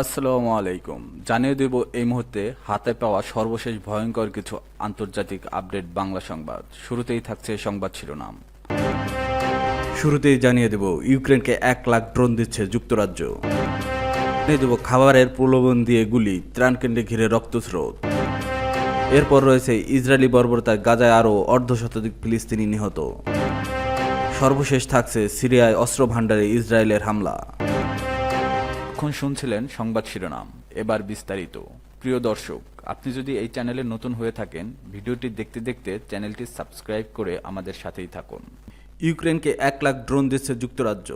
আসসালামু আলাইকুম। জানিয়ে দেব এই মুহূর্তে হাতে পাওয়া সর্বশেষ ভয়ঙ্কর কিছু আন্তর্জাতিক আপডেট বাংলা সংবাদ। শুরুতেই থাকছে সংবাদ শিরোনাম। শুরুতেই জানিয়ে দেব, ইউক্রেনকে এক লাখ ড্রোন দিচ্ছে যুক্তরাজ্য। জানিয়ে দেব, খাবারের প্রলোভন দিয়ে গুলি ত্রাণকেন্দ্রে ঘিরে রক্তস্রোত। এরপর রয়েছে ইসরায়েলি বর্বরতায় গাজায় আরও অর্ধ শতাধিক ফিলিস্তিনি নিহত। সর্বশেষ থাকছে সিরিয়ায় অস্ত্র ভাণ্ডারে ইসরায়েলের হামলা। এখন শুনছিলেন সংবাদ শিরোনাম, এবার বিস্তারিত। প্রিয় দর্শক, আপনি যদি এই চ্যানেলে নতুন হয়ে থাকেন, ভিডিওটি দেখতে দেখতে চ্যানেলটি সাবস্ক্রাইব করে আমাদের সাথেই থাকুন। ইউক্রেনকে এক লাখ ড্রোন দিচ্ছে যুক্তরাজ্য।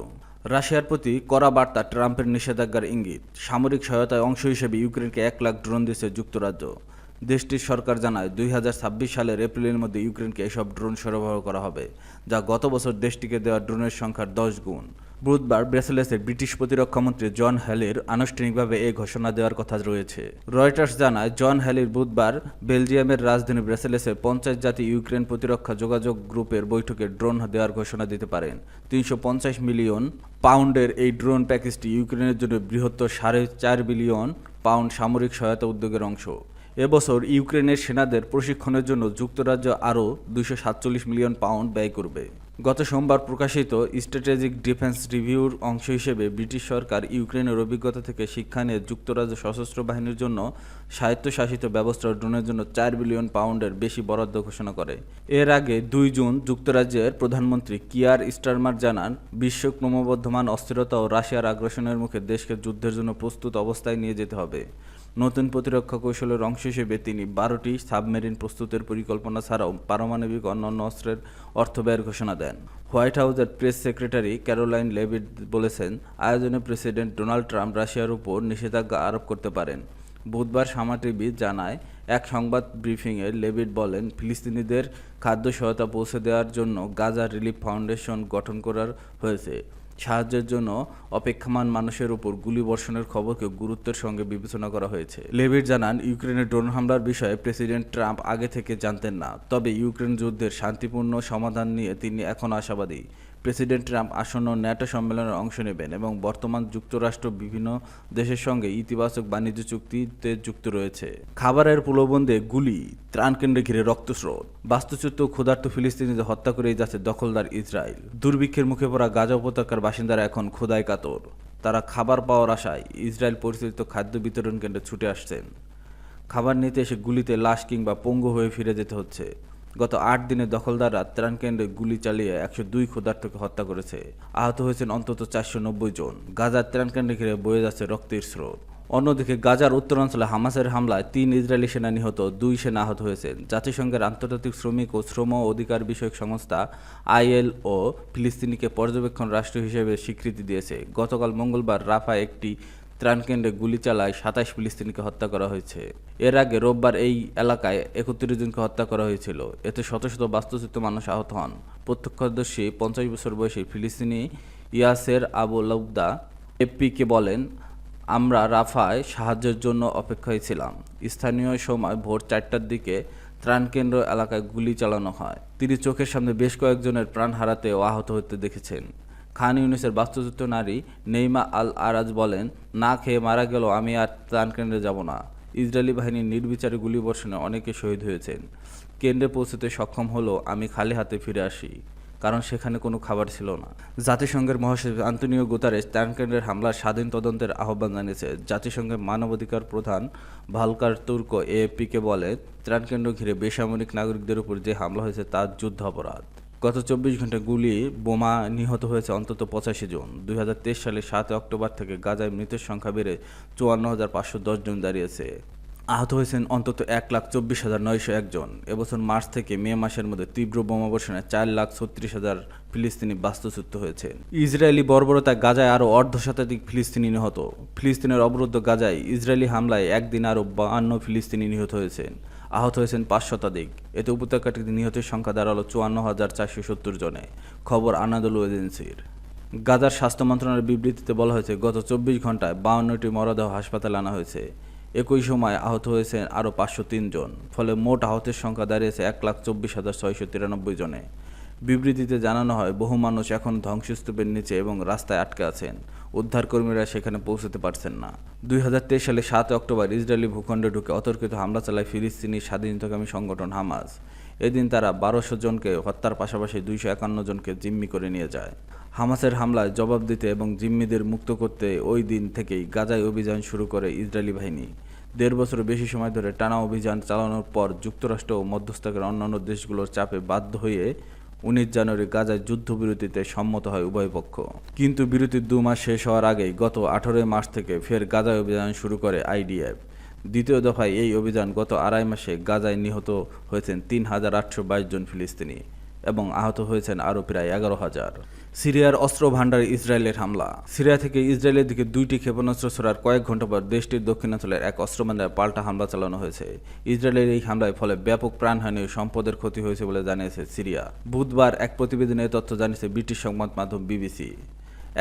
রাশিয়ার প্রতি কড়া বার্তা ট্রাম্পের নিষেধাজ্ঞার ইঙ্গিত। সামরিক সহায়তায় অংশ হিসেবে ইউক্রেনকে এক লাখ ড্রোন দিচ্ছে যুক্তরাজ্য। দেশটির সরকার জানায়, দুই হাজার ছাব্বিশ সালের এপ্রিলের মধ্যে ইউক্রেনকে এসব ড্রোন সরবরাহ করা হবে, যা গত বছর দেশটিকে দেওয়া ড্রোনের সংখ্যার দশ গুণ। বুধবার ব্রাসেলসে ব্রিটিশ প্রতিরক্ষামন্ত্রী জন হ্যালির আনুষ্ঠানিকভাবে এই ঘোষণা দেওয়ার কথা রয়েছে। রয়টার্স জানায়, জন হ্যালির বুধবার বেলজিয়ামের রাজধানী ব্রাসেলসে পঞ্চাশ জাতি ইউক্রেন প্রতিরক্ষা যোগাযোগ গ্রুপের বৈঠকে ড্রোন দেওয়ার ঘোষণা দিতে পারেন। তিনশো পঞ্চাশ মিলিয়ন পাউন্ডের এই ড্রোন প্যাকেজটি ইউক্রেনের জন্য বৃহত্তর সাড়ে চার বিলিয়ন পাউন্ড সামরিক সহায়তা উদ্যোগের অংশ। এবছর ইউক্রেনের সেনাদের প্রশিক্ষণের জন্য যুক্তরাজ্য আরও দুশো মিলিয়ন পাউন্ড ব্যয় করবে। গত সোমবার প্রকাশিত স্ট্র্যাটেজিক ডিফেন্স রিভিউর অংশ হিসেবে ব্রিটিশ সরকার ইউক্রেনের অভিজ্ঞতা থেকে শিক্ষা নিয়ে যুক্তরাজ্য সশস্ত্র বাহিনীর জন্য স্বায়ত্তশাসিত ব্যবস্থা অর্জনের জন্য চার বিলিয়ন পাউন্ডের বেশি বরাদ্দ ঘোষণা করে। এর আগে দুই জুন যুক্তরাজ্যের প্রধানমন্ত্রী কিয়ার স্টারমার জানান বিশ্ব ক্রমবর্ধমান অস্থিরতা ও রাশিয়ার আগ্রাসনের মুখে দেশকে যুদ্ধের জন্য প্রস্তুত অবস্থায় নিয়ে যেতে হবে। নতুন প্রতিরক্ষা কৌশলের অংশ হিসেবে তিনি বারোটি সাবমেরিন প্রস্তুতের পরিকল্পনা ছাড়াও পারমাণবিক অন্যান্য অস্ত্রের অর্থ ব্যয়ের ঘোষণা দেন। হোয়াইট হাউসের প্রেস সেক্রেটারি ক্যারোলাইন লেভিড বলেছেন, আয়োজনে প্রেসিডেন্ট ডোনাল্ড ট্রাম্প রাশিয়ার উপর নিষেধাজ্ঞা আরোপ করতে পারেন। বুধবার সামা টিভি জানায়, এক সংবাদ ব্রিফিংয়ে লেভিড বলেন, ফিলিস্তিনিদের খাদ্য সহায়তা পৌঁছে দেওয়ার জন্য গাজা রিলিফ ফাউন্ডেশন গঠন করার হয়েছে। সাহায্যের জন্য অপেক্ষমান মানুষের উপর গুলি বর্ষণের খবরকে গুরুত্বের সঙ্গে বিবেচনা করা হয়েছে। লেভিড জানান, ইউক্রেনের ড্রোন হামলার বিষয়ে প্রেসিডেন্ট ট্রাম্প আগে থেকে জানতেন না, তবে ইউক্রেন যুদ্ধের শান্তিপূর্ণ সমাধান নিয়ে তিনি এখন আশাবাদী। প্রেসিডেন্ট ট্রাম্প আসন্ন ন্যাটো সম্মেলনে অংশ নেবেন এবং বর্তমান যুক্তরাষ্ট্র বিভিন্ন দেশের সঙ্গে ইতিবাচক বাণিজ্য চুক্তিতে যুক্ত রয়েছে। খাবারের প্রলোভন গুলি, ত্রাণকেন্দ্রে ঘিরে রক্তস্রোত, বাস্তুচ্যুত ক্ষুধার্ত ফিলিস্তিনিদের হত্যা করেই যাচ্ছে দখলদার ইসরায়েল। দুর্ভিক্ষের মুখে পড়া গাজা উপত্যকার বাসিন্দারা এখন ক্ষুধায় কাতর। তারা খাবার পাওয়ার আশায় ইসরায়েল পরিচালিত খাদ্য বিতরণ কেন্দ্রে ছুটে আসছেন। খাবার নিতে এসে গুলিতে লাশ কিংবা পঙ্গু হয়ে ফিরে যেতে হচ্ছে। গত আট দিনে দখলদাররা ত্রাণকেন্দ্রে গুলি চালিয়ে একশো দুই ক্ষুধার্তকে হত্যা করেছে। আহত হয়েছেন অন্তত চারশো নব্বই জন। গাজার ত্রাণকেন্দ্রে ঘিরে বয়ে যাচ্ছে রক্তের স্রোত। অন্যদিকে গাজার উত্তরাঞ্চলে হামাসের হামলায় তিন ইসরায়েলি সেনা নিহত দুই সেনা আহত হয়েছেন। জাতিসংঘের আন্তর্জাতিক শ্রমিক ও শ্রম অধিকার বিষয়ক সংস্থা আইএলও ফিলিস্তিনিকে পর্যবেক্ষণ রাষ্ট্র হিসেবে স্বীকৃতি দিয়েছে। গতকাল মঙ্গলবার রাফা একটি ত্রাণকেন্দ্রে গুলি চালায় সাতাশ ফিলিস্তিনিকে হত্যা করা হয়েছে। এর আগে রোববার এই এলাকায় একত্রিশ জনকে হত্যা করা হয়েছিল। এতে শত শত বাস্তুচ্যুত মানুষ আহত হন। প্রত্যক্ষদর্শী পঞ্চাশ বছর বয়সী ফিলিস্তিনি ইয়াসের আবু লৌদা এফপিকে বলেন, আমরা রাফায় সাহায্যের জন্য অপেক্ষায় ছিলাম। স্থানীয় সময় ভোর চারটার দিকে ত্রাণকেন্দ্র এলাকায় গুলি চালানো হয়। তিনি চোখের সামনে বেশ কয়েকজনের প্রাণ হারাতে ও আহত হতে দেখেছেন। খান ইউনিসের বাস্তুচ্যুত নারী নেইমা আল আরাজ বলেন, না খেয়ে মারা গেল, আমি আর ত্রাণকেন্দ্রে যাব না। ইসরায়েলি বাহিনীর নির্বিচারে গুলিবর্ষণে অনেকে শহীদ হয়েছেন। কেন্দ্রে পৌঁছতে সক্ষম হলেও আমি খালি হাতে ফিরে আসি। কারণ সেখানে কোনো খাবার ছিল না। জাতিসংঘের মহাসচিব আন্তনিও গুতারেস ত্রাণকেন্দ্রের হামলার স্বাধীন তদন্তের আহ্বান জানিয়েছে। জাতিসংঘের মানবাধিকার প্রধান ভালকার তুর্ক এএপিকে বলে ত্রাণকেন্দ্র ঘিরে বেসামরিক নাগরিকদের উপর যে হামলা হয়েছে, তা যুদ্ধ অপরাধ গত চব্বিশ ঘণ্টা গুলি বোমা নিহত হয়েছে অন্তত পঁচাশি জন। দুই হাজার তেইশ সালে সাত অক্টোবর থেকে গাজায় মৃতের সংখ্যা বেড়ে চুয়ান্ন হাজার পাঁচশো দশ জন দাঁড়িয়েছে। আহত হয়েছেন অন্তত এক লাখ চব্বিশ হাজার নয়শো একজন এবছর মার্চ থেকে মে মাসের মধ্যে তীব্র বোমাবর্ষণে চার লাখ ছত্রিশ হাজার ফিলিস্তিনি বাস্তুচ্যুত হয়েছে ইসরায়েলি বর্বরতায় গাজায় আরও অর্ধ শতাধিক ফিলিস্তিনি নিহত। ফিলিস্তিনের অবরুদ্ধ গাজায় ইসরায়েলি হামলায় একদিন আরও বাহান্ন ফিলিস্তিনি নিহত হয়েছেন। আহত হয়েছেন পাঁচ শতাধিক। এতে উপত্যকাটিতে নিহতের সংখ্যা দাঁড়াল চুয়ান্ন হাজার চারশো সত্তর জনে। খবর আনাদুল এজেন্সির। গাজার স্বাস্থ্য মন্ত্রণালয়ের বিবৃতিতে বলা হয়েছে, গত চব্বিশ ঘন্টায় বাউন্নটি মরদেহ হাসপাতালে আনা হয়েছে। একই সময় আহত হয়েছেন আরও পাঁচশো জন, ফলে মোট আহতের সংখ্যা দাঁড়িয়েছে এক লাখ চব্বিশ হাজার ছয়শো তিরানব্বই জনে। বিবৃতিতে জানানো হয়, বহু মানুষ এখন ধ্বংসস্তূপের নিচে এবং রাস্তায় আটকে আছেন। উদ্ধারকর্মীরা সেখানে পৌঁছতে পারছেন না। দুই হাজার তেইশ সালে সাত অক্টোবর ইসরায়েলি ভূখণ্ডে ঢুকে অতর্কিত হামলা চালায় ফিলিস্তিনি স্বাধীনতাকামী সংগঠন হামাস। এদিন তারা বারোশো জনকে হত্যার পাশাপাশি দুইশো একান্ন জনকে জিম্মি করে নিয়ে যায়। হামাসের হামলায় জবাব দিতে এবং জিম্মিদের মুক্ত করতে ওই দিন থেকেই গাজায় অভিযান শুরু করে ইসরায়েলি বাহিনী। দেড় বছর বেশি সময় ধরে টানা অভিযান চালানোর পর যুক্তরাষ্ট্র ও মধ্যস্থকের অন্যান্য দেশগুলোর চাপে বাধ্য হয়ে উনিশ জানুয়ারি গাজায় যুদ্ধবিরতিতে সম্মত হয় উভয় পক্ষ। কিন্তু বিরতির দু মাস শেষ হওয়ার আগেই গত আঠারোই মার্চ থেকে ফের গাজায় অভিযান শুরু করে আইডিএফ। দ্বিতীয় দফায় এই অভিযান গত আড়াই মাসে গাজায় নিহত হয়েছেন তিন হাজার আটশো বাইশ জন ফিলিস্তিনি এবং আহত হয়েছেন আরও প্রায় এগারো হাজার। সিরিয়ার অস্ত্র ভাণ্ডারে ইসরায়েলের হামলা। সিরিয়া থেকে ইসরায়েলের দিকে দুইটি ক্ষেপণাস্ত্র ছোড়ার কয়েক ঘণ্টা পর দেশটির দক্ষিণাঞ্চলের এক অস্ত্র ভাণ্ডারে পাল্টা হামলা চালানো হয়েছে। ইসরায়েলের এই হামলায় ফলে ব্যাপক প্রাণহানি ও সম্পদের ক্ষতি হয়েছে বলে জানিয়েছে সিরিয়া। বুধবার এক প্রতিবেদনে তথ্য জানিয়েছে ব্রিটিশ সংবাদ মাধ্যম বিবিসি।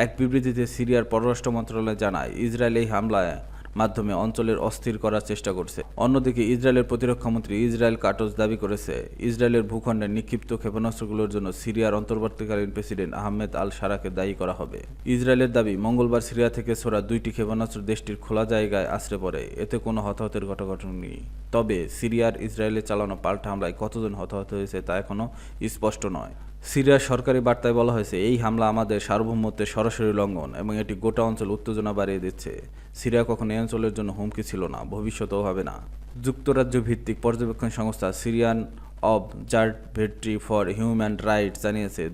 এক বিবৃতিতে সিরিয়ার পররাষ্ট্র মন্ত্রণালয় জানায়, ইসরায়েল এই হামলায় মাধ্যমে অঞ্চলের অস্থির করার চেষ্টা করছে। অন্যদিকে ইসরায়েলের প্রতিরক্ষামন্ত্রী ইসরায়েল কাটস দাবি করেছে, ইসরায়েলের ভূখণ্ডে নিক্ষিপ্ত ক্ষেপণাস্ত্রগুলোর জন্য সিরিয়ার অন্তর্বর্তীকালীন প্রেসিডেন্ট আহমেদ আল সারাকে দায়ী করা হবে। ইসরায়েলের দাবি, মঙ্গলবার সিরিয়া থেকে ছোড়া দুইটি ক্ষেপণাস্ত্র দেশটির খোলা জায়গায় আশ্রে পড়ে। এতে কোনো হতাহতের ঘটনা নেই তবে সিরিয়ার ইসরায়েলে চালানো পাল্টা হামলায় কতজন হতাহত হয়েছে তা এখনও স্পষ্ট নয়। সিরিয়ার সরকারি বার্তায় বলা হয়েছে, এই হামলা আমাদের সার্বভৌমত্বের সরাসরি লঙ্ঘন এবং এটি গোটা অঞ্চল উত্তেজনা বাড়িয়ে দিচ্ছে। সিরিয়া কখনো এই অঞ্চলের জন্য হুমকি ছিল না, ভবিষ্যতেও হবে না। যুক্তরাজ্য ভিত্তিক পর্যবেক্ষণ সংস্থা Syrian Observatory for Human Rights জানিয়েছে,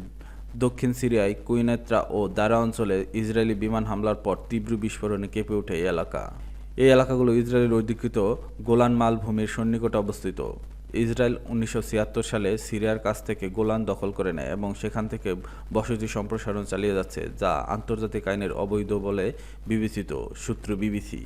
দক্ষিণ সিরিয়ায় কুইনেত্রা ও দারা অঞ্চলে ইসরায়েলি বিমান হামলার পর তীব্র বিস্ফোরণে কেঁপে ওঠে এই এলাকা। এই এলাকাগুলো ইসরায়েলের অধিকৃত গোলান মালভূমির সন্নিকটে অবস্থিত। ইসরায়েল উনিশশো ছিয়াত্তর সালে সিরিয়ার কাছ থেকে গোলান দখল করে নেয় এবং সেখান থেকে বসতি সম্প্রসারণ চালিয়ে যাচ্ছে, যা আন্তর্জাতিক আইনের অবৈধ বলে বিবেচিত, সূত্র বিবিসি।